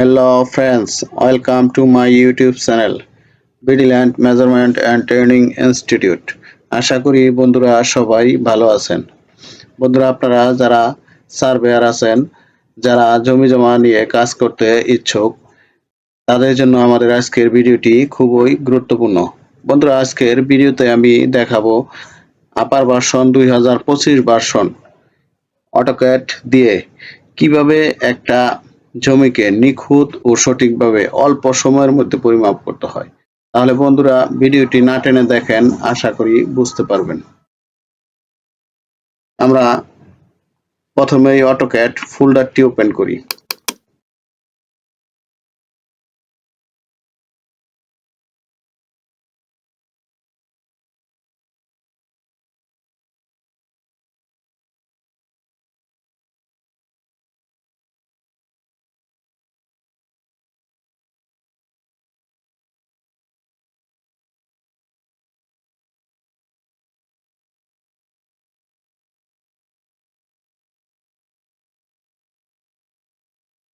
Hello friends, welcome to my YouTube channel Vigilant Measurement and Training Institute. আশা করি বন্ধুরা সবাই ভালো আছেন। বন্ধুরা আপনারা যারা সার্ভেয়ার আছেন যারা জমি জমা নিয়ে কাজ করতে ইচ্ছুক তাদের জন্য আমাদের আজকের ভিডিওটি খুবই গুরুত্বপূর্ণ। বন্ধুরা আজকের ভিডিওতে আমি দেখাবো আপার ভার্সন দুই হাজার পঁচিশ ভার্সন অটোক্যাট দিয়ে কীভাবে একটা জমিকে নিখুঁত ও সঠিকভাবে অল্প সময়ের মধ্যে পরিমাপ করতে হয়। তাহলে বন্ধুরা, ভিডিওটি না টেনে দেখেন, আশা করি বুঝতে পারবেন। আমরা প্রথমে অটোক্যাট ফোল্ডারটি ওপেন করি।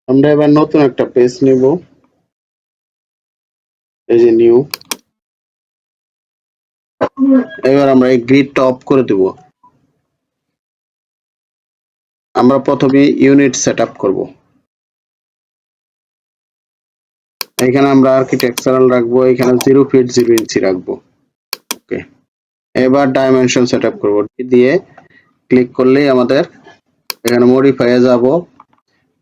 আমরা এবার নতুন একটা পেজ নিব। এই যে নিউ এবার আমরা এই গ্রিডটা অফ করে দেব। আমরা প্রথমে ইউনিট সেট আপ করব। এখানে আমরা আর্কিটেকচারাল রাখব, এখানে জিরো ফিট জিরো ইঞ্চি রাখব। ওকে এবার ডাইমেনশন সেট আপ করব। দিয়ে ক্লিক করলেই আমাদের এখানে মডিফাইয়ে যাব।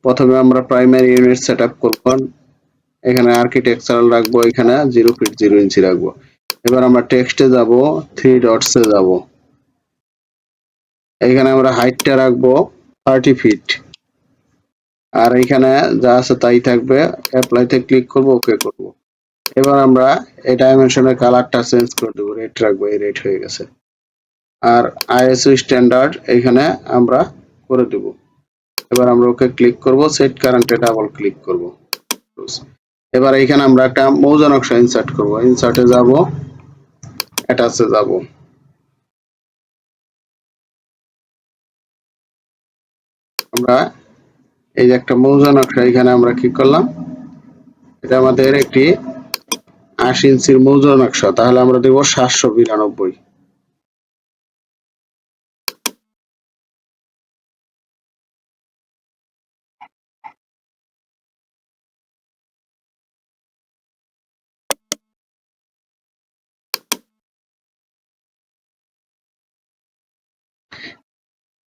প্রথমে আমরা প্রাইমারি ইউনিট সেট আপ করব। এখানে আর্কিটেকচারাল রাখব, এখানে জিরো ফিট জিরো ইঞ্চি রাখব। এবার আমরা টেক্সটে যাব থ্রি ডটসে যাব। এখানে আমরা হাইটটা রাখব থার্টি ফিট আর এখানে যা আছে তাই থাকবে অ্যাপ্লাইতে ক্লিক করব ওকে করব। এবার আমরা এই ডাইমেনশনের কালারটা চেঞ্জ করে দেবো রেড রাখব, এই রেড হয়ে গেছে। আর আইএসও স্ট্যান্ডার্ড এখানে আমরা করে দেব। এবার আমরা ওকে ক্লিক করব সেট কারেন্টে ডাবল ক্লিক করব। এবার এখানে আমরা একটা মৌজা নকশা ইনসার্ট করব। ইনসার্টে যাব অ্যাটাচে যাব। আমরা এই যে একটা মৌজা নকশা, এখানে আমরা কি করলাম? এটা আমাদের একটি আশি ইঞ্চির মৌজা নকশা। তাহলে আমরা দেবো সাতশো বিরানব্বই।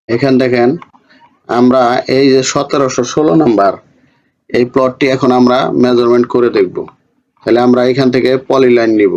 এখান দেখেন, আমরা এই যে সতেরোশো ষোলো নাম্বার, এই প্লটটি এখন আমরা মেজারমেন্ট করে দেখব। তাহলে আমরা এখান থেকে পলিলাইন নিব।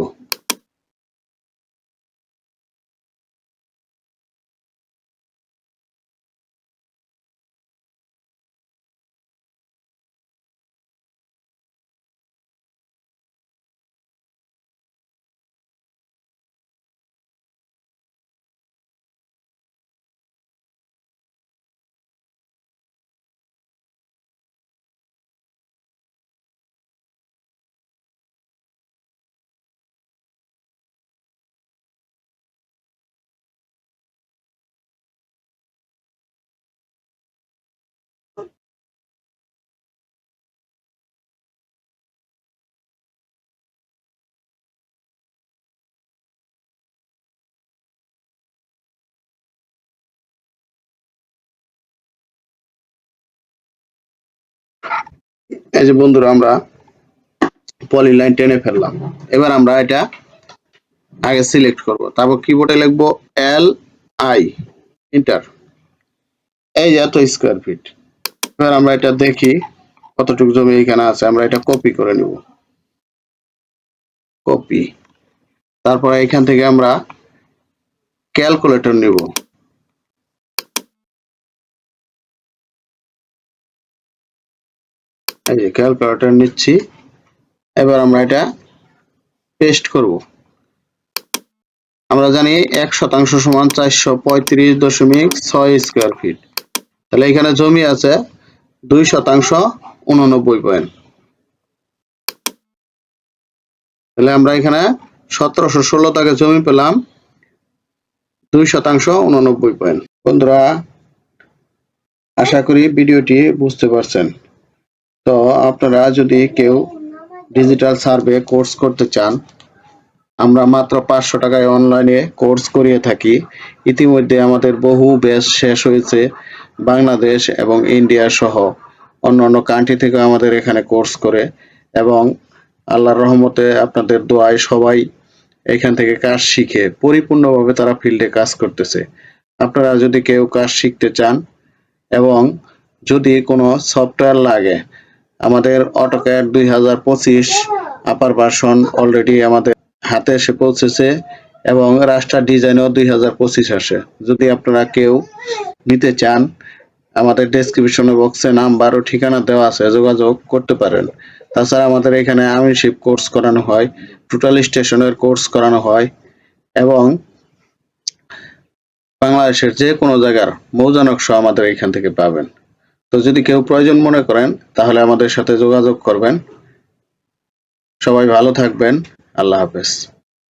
এই যে বন্ধুরা, আমরা পলিলাইন টেনে ফেললাম। এবার আমরা এটা আগে সিলেক্ট করব। তারপর কিবোর্ডে লিখব এল আই ইন্টার এই যে এত স্কোয়ার ফিট এবার আমরা এটা দেখি কতটুকু জমি এখানে আছে। আমরা এটা কপি করে নিব। কপি তারপর এখান থেকে আমরা ক্যালকুলেটর নিব। এই যে ক্যালকুলেটর নিচ্ছি। এবার আমরা এটা পেস্ট করব। আমরা জানি এক শতাংশ সমান চারশো পঁয়ত্রিশ দশমিক ছয় স্কোয়ার ফিট। তাহলে এখানে জমি আছে দুই শতাংশ উননব্বই পয়েন্ট। তাহলে আমরা এখানে সতেরোশো ষোলো টাকা জমি পেলাম, দুই শতাংশ উননব্বই পয়েন্ট। বন্ধুরা, আশা করি ভিডিওটি বুঝতে পারছেন। তো আপনারা যদি কেউ ডিজিটাল সার্ভে কোর্স করতে চান, আমরা মাত্র পাঁচশো টাকায় অনলাইনে কোর্স করিয়ে থাকি। ইতিমধ্যে আমাদের বহু ব্যাচ শেষ হয়েছে, বাংলাদেশ এবং ইন্ডিয়া সহ অন্যান্য কান্ট্রি থেকে আমাদের এখানে কোর্স করে এবং আল্লাহর রহমতে আপনাদের দোয়ায় সবাই এখান থেকে কাজ শিখে পরিপূর্ণভাবে তারা ফিল্ডে কাজ করতেছে। আপনারা যদি কেউ কাজ শিখতে চান এবং যদি কোনো সফটওয়্যার লাগে আমাদের অটোক্যাড দুই হাজার পঁচিশ আপার ভার্সন অলরেডি আমাদের হাতে এসে পৌঁছেছে এবং রাস্টার ডিজাইনও দুই হাজার পঁচিশ আসে। যদি আপনারা কেউ নিতে চান, আমাদের ডেসক্রিপশনে বক্সে নাম্বার ও ঠিকানা দেওয়া আছে, যোগাযোগ করতে পারেন। তাছাড়া আমাদের এখানে আমিনশিপ কোর্স করানো হয় টোটাল স্টেশনের কোর্স করানো হয় এবং বাংলাদেশের যে কোনো জায়গার মৌজা নকশা আমাদের এখান থেকে পাবেন। তো যদি কেউ প্রয়োজন মনে করেন, তাহলে আমাদের সাথে যোগাযোগ করবেন। সবাই ভালো থাকবেন। আল্লাহ হাফেজ।